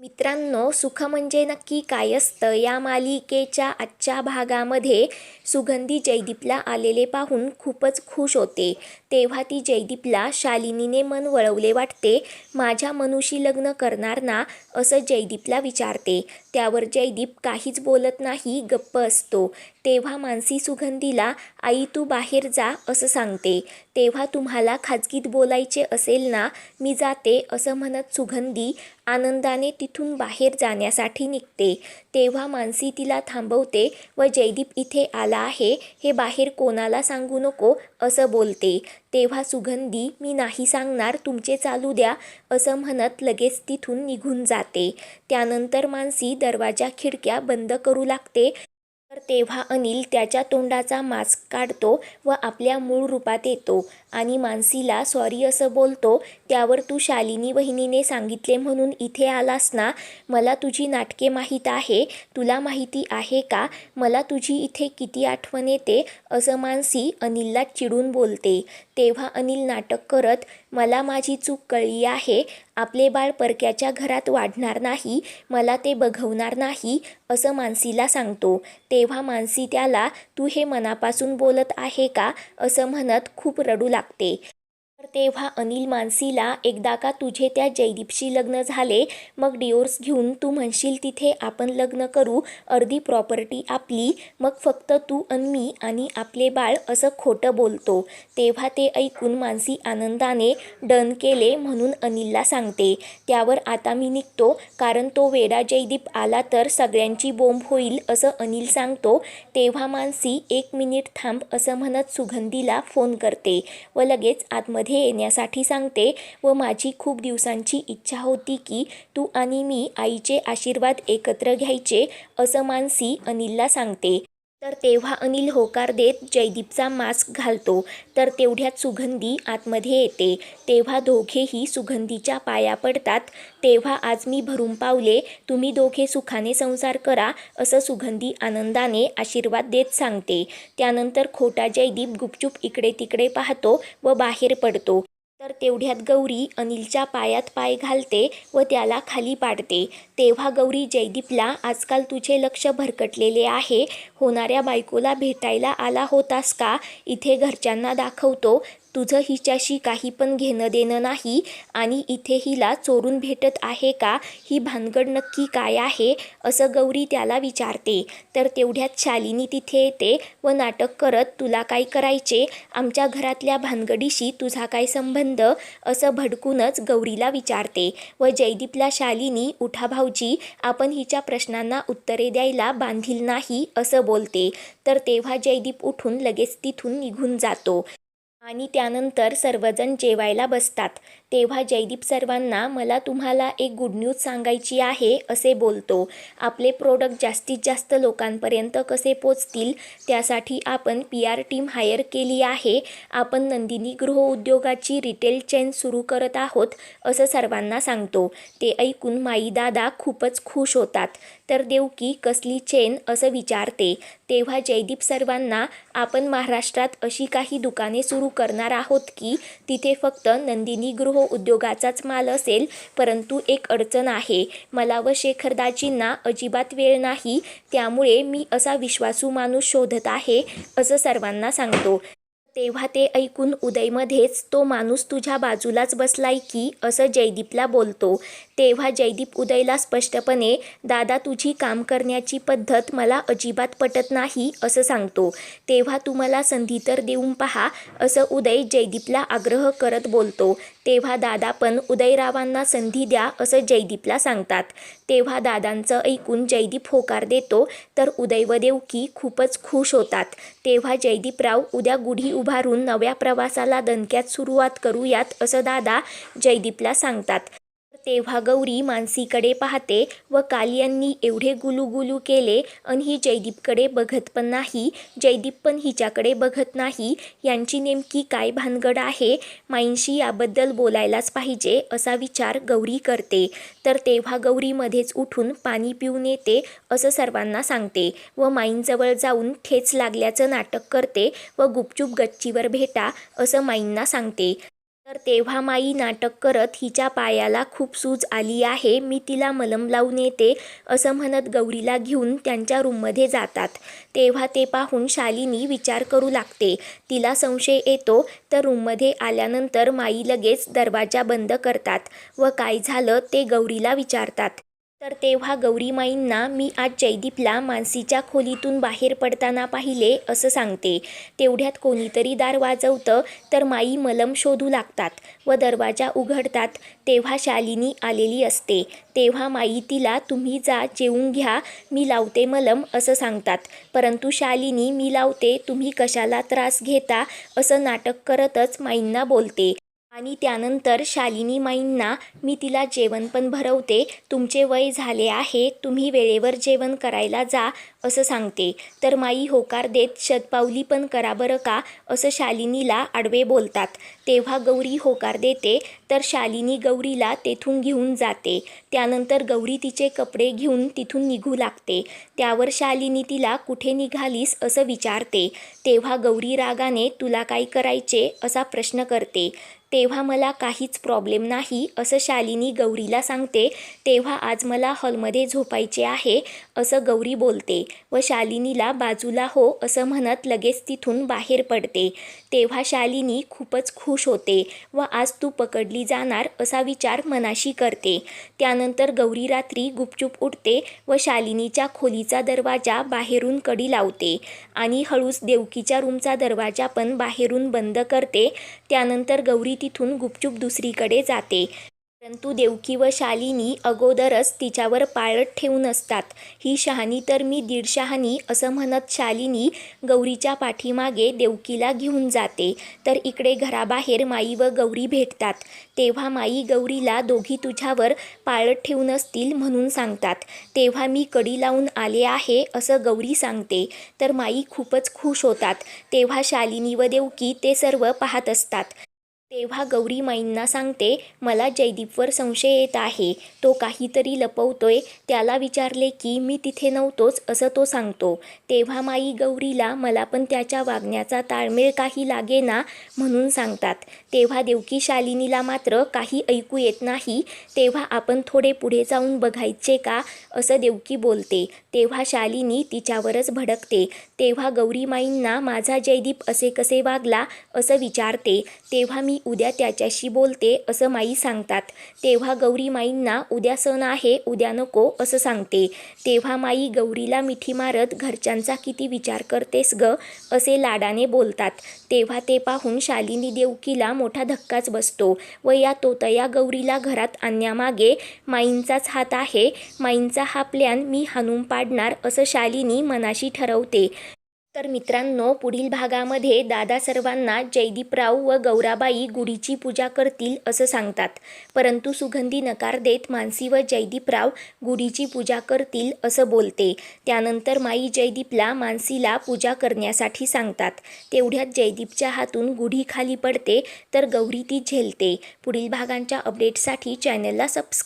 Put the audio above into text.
मित्रांनो सुख म्हणजे नक्की काय असतं? या मालिकेच्या आजच्या भागामध्ये सुगंधी जयदीपला आलेले पाहून खूपच खुश होते. तेव्हा ती जयदीपला शालिनीने मन वळवले वाटते माझ्या मनुशी लग्न करणार ना? असं जयदीपला विचारते. त्यावर जयदीप काहीच बोलत नाही गप्प असतो. तेव्हा मानसी सुगंधीला आई तू बाहेर जा असं सांगते. तेव्हा तुम्हाला खाजगीत बोलायचे असेल ना मी जाते असं म्हणत सुगंधी आनंदाने तिथून बाहेर जाण्यासाठी निघते. तेव्हा मानसी तिला थांबवते व जयदीप इथे आला आहे हे बाहेर कोणाला सांगू नको असं बोलते. तेव्हा सुगंधी मी नाही सांगणार तुमचे चालू द्या असं म्हणत लगेच तिथून निघून जाते. त्यानंतर मानसी दरवाजा खिडक्या बंद करू लागते. तर तेव्हा अनिल त्याच्या तोंडाचा मास्क काढतो व आपल्या मूळ रूपात येतो आणि मानसीला सॉरी असं बोलतो त्यावर तू शालिनी वहिनीने सांगितले म्हणून इथे आलास ना? मला तुझी नाटके माहीत आहे. तुला माहिती आहे का? मला तुझी इथे किती आठवण येते? असं मानसी अनिलला चिडून बोलते. तेव्हा अनिल नाटक करत मला माझी चूक कळली आहे. आपले बाळ परक्याच्या घरात वाढणार नाही. मला ते बघवणार नाही असं मानसीला सांगतो. तेव्हा मानसी त्याला तू हे मनापासून बोलत आहे का? असं म्हणत खूप रडू लागते. तर तेव्हा अनिल मानसीला एकदा का तुझे त्या जयदीपशी लग्न झाले मग डिओर्स घेऊन तू म्हणशील तिथे आपण लग्न करू अर्धी प्रॉपर्टी आपली मग फक्त तू आणि मी आणि आपले बाळ असं खोटं बोलतो. तेव्हा ते ऐकून मानसी आनंदाने डन केले म्हणून अनिलला सांगते. त्यावर आता मी निघतो कारण तो वेडा जयदीप आला तर सगळ्यांची बोंब होईल असं अनिल सांगतो. तेव्हा मानसी एक मिनिट थांब असं म्हणत सुगंधीला फोन करते व लगेच आतमध्ये येण्यासाठी सांगते व माझी खूप दिवसांची इच्छा होती की तू आणि मी आईचे आशीर्वाद एकत्र घ्यायचे असं मानसी अनिलला सांगते. तर तेव्हा अनिल होकार देत जयदीपचा मास्क घालतो. तर तेवढ्यात सुगंधी आतमध्ये येते. तेव्हा दोघेही सुगंधीच्या पाया पडतात. तेव्हा आज मी भरून पावले. तुम्ही दोघे सुखाने संसार करा असं सुगंधी आनंदाने आशीर्वाद देत सांगते. त्यानंतर खोटा जयदीप गुपचूप इकडे तिकडे पाहतो व बाहेर पडतो. तर तेवढ्यात गौरी अनिलच्या पायात पाय घालते व त्याला खाली पाडते. तेव्हा गौरी जयदीपला आजकाल तुझे लक्ष भरकटलेले आहे. होणाऱ्या बायकोला भेटायला आला होतास का? इथे घरच्यांना दाखवतो. तुझं हिच्याशी काही पण घेणं देणं नाही आणि इथे हिला चोरून भेटत आहे का? ही भानगड नक्की काय आहे? असं गौरी त्याला विचारते. तर तेवढ्यात शालिनी तिथे येते व नाटक करत तुला काय करायचे? आमच्या घरातल्या भानगडीशी तुझा काय संबंध? असं भडकूनच गौरीला विचारते. व जयदीपला शालिनी उठा भाऊजी आपण हिच्या प्रश्नांना उत्तरे द्यायला बांधील नाही असं बोलते. तर तेव्हा जयदीप उठून लगेच तिथून निघून जातो. आणि त्यानंतर सर्वजण जेवायला बसतात. तेव्हा जयदीप सर्वांना मला तुम्हाला एक गुड न्यूज सांगायची आहे असे बोलतो. आपले प्रोडक्ट जास्तीत जास्त लोकांपर्यंत कसे पोचतील त्यासाठी आपण पी आर टीम हायर केली आहे. आपण नंदिनी गृहउद्योगाची रिटेल चेन सुरू करत आहोत असं सर्वांना सांगतो. ते ऐकून माई दादा खूपच खुश होतात. तर देवकी कसली चेन असं विचारते. तेव्हा जयदीप सर्वांना आपण महाराष्ट्रात अशी काही दुकाने सुरू करणार आहोत की तिथे फक्त नंदिनी गृह उद्योगाचाच माल असेल परंतु एक अडचण आहे. मला व शेखरदाजींना अजिबात वेळ नाही त्यामुळे मी असा विश्वासू माणूस शोधत आहे असं सर्वांना सांगतो. तेव्हा ते ऐकून उदयमध्येच तो माणूस तुझ्या बाजूलाच बसलाय की असं जयदीपला बोलतो. तेव्हा जयदीप उदयला स्पष्टपणे दादा तुझी काम करण्याची पद्धत मला अजिबात पटत नाही असं सांगतो. तेव्हा तू मला संधी तर देऊन पहा असं उदय जयदीपला आग्रह करत बोलतो. तेव्हा दादा पण उदयरावांना संधी द्या असं जयदीपला सांगतात. तेव्हा दादांचं ऐकून जयदीप होकार देतो तर उदय व देवकी खूपच खुश होतात. तेव्हा जयदीपराव उद्या गुढी उभारून नव्या प्रवासाला दणक्यात सुरुवात करूयात असं दादा जयदीपला सांगतात. तेव्हा गौरी मानसीकडे पाहते व काल यांनी एवढे गुलूगुलू केले आणि ही जयदीपकडे बघत पण नाही. जयदीप पण हिच्याकडे बघत नाही. यांची नेमकी काय भानगड आहे? माईंशी याबद्दल बोलायलाच पाहिजे असा विचार गौरी करते. तर तेव्हा गौरीमध्येच उठून पाणी पिऊन येते असं सर्वांना सांगते व माईंजवळ जाऊन ठेच लागल्याचं नाटक करते व गुपचूप गच्चीवर भेटा असं माईंना सांगते. तर तेव्हा माई नाटक करत हिच्या पायाला खूप सूज आली आहे मी तिला मलम लावून येते असं म्हणत गौरीला घेऊन त्यांच्या रूममध्ये जातात. तेव्हा ते पाहून शालिनी विचार करू लागते. तिला संशय येतो तर रूममध्ये आल्यानंतर माई लगेच दरवाजा बंद करतात व काय झालं ते गौरीला विचारतात. तर तेव्हा गौरीमाईंना मी आज जयदीपला मानसीच्या खोलीतून बाहेर पडताना पाहिले असं सांगते. तेवढ्यात कोणीतरी दार वाजवतं तर माई मलम शोधू लागतात व दरवाजा उघडतात. तेव्हा शालिनी आलेली असते. तेव्हा माई तिला तुम्ही जा जेवून घ्या मी लावते मलम असं सांगतात. परंतु शालिनी मी लावते तुम्ही कशाला त्रास घेता? असं नाटक करतच माईंना बोलते. आणि त्यानंतर शालिनी माईंना मी तिला जेवण पण भरवते तुमचे वय झाले आहे तुम्ही वेळेवर जेवण करायला जा असं सांगते. तर माई होकार देत शतपावली पण करा बरं का? असं शालिनीला आडवे बोलतात. तेव्हा गौरी होकार देते तर शालिनी गौरीला तेथून घेऊन जाते. त्यानंतर गौरी तिचे कपडे घेऊन तिथून निघू लागते. त्यावर शालिनी तिला कुठे निघालीस असं विचारते. तेव्हा गौरी रागाने तुला काय करायचे? असा प्रश्न करते. तेव्हा मला काहीच प्रॉब्लेम नाही असं शालिनी गौरीला सांगते. तेव्हा आज मला हॉलमध्ये झोपायचे आहे असं गौरी बोलते व शालिनीला बाजूला हो असं म्हणत लगेच तिथून बाहेर पडते. तेव्हा शालिनी खूपच खुश होते व आज तू पकडली जाणार असा विचार मनाशी करते. त्यानंतर गौरी रात्री गुपचूप उठते व शालिनीच्या खोलीचा दरवाजा बाहेरून कडी लावते आणि हळूच देवकीच्या रूमचा दरवाजा पण बाहेरून बंद करते. त्यानंतर गौरी तिथून गुपचूप दुसरीकडे जाते. परंतु देवकी व शालिनी अगोदरच तिच्यावर पाळत ठेवून असतात. ही शहाणी तर मी दीड शहाणी असं म्हणत शालिनी गौरीच्या पाठीमागे देवकीला घेऊन जाते. तर इकडे घराबाहेर माई व गौरी भेटतात. तेव्हा माई गौरीला दोघी तुझ्यावर पाळत ठेवून असतील म्हणून सांगतात. तेव्हा मी कडी लावून आले आहे असं गौरी सांगते. तर माई खूपच खुश होतात. तेव्हा शालिनी व देवकी ते सर्व पाहत असतात. तेव्हा गौरी माईंना सांगते मला जयदीपवर संशय येत आहे. तो काहीतरी लपवतोय. त्याला विचारले की मी तिथे नव्हतोच असं तो सांगतो. तेव्हा माई गौरीला मला पण त्याच्या वागण्याचा ताळमेळ काही लागेना म्हणून सांगतात. तेव्हा देवकी शालिनीला मात्र काही ऐकू येत नाही. तेव्हा आपण थोडे पुढे जाऊन बघायचे का असं देवकी बोलते. तेव्हा शालिनी तिच्यावरच भडकते. तेव्हा गौरी माईंना माझा जयदीप असे कसे वागला? असं विचारते. तेव्हा मी मी उद्या त्याच्याशी बोलते असं माई सांगतात. तेव्हा गौरी माईंना उद्या सण आहे उद्या नको असं सांगते. तेव्हा माई गौरीला मिठी मारत घरच्यांचा किती विचार करतेस ग असे लाडाने बोलतात. तेव्हा ते पाहून शालिनी देवकीला मोठा धक्काच बसतो. व या तोतया गौरीला घरात आणण्यामागे माईंचाच हात आहे माईंचा हा प्लॅन मी हाणून पाडणार असं शालिनी मनाशी ठरवते. तर मित्रांनो पुढील भागामध्ये दादा सर्वांना जयदीपराव व गौराबाई गुढीची पूजा करतील असं सांगतात. परंतु सुगंधी नकार देत मानसी व जयदीपराव गुढीची पूजा करतील असं बोलते. त्यानंतर माई जयदीपला मानसीला पूजा करण्यासाठी सांगतात. तेवढ्यात जयदीपच्या हातून गुढी खाली पडते तर गौरी ती झेलते. पुढील भागांच्या अपडेटसाठी चॅनलला सबस्क्राईब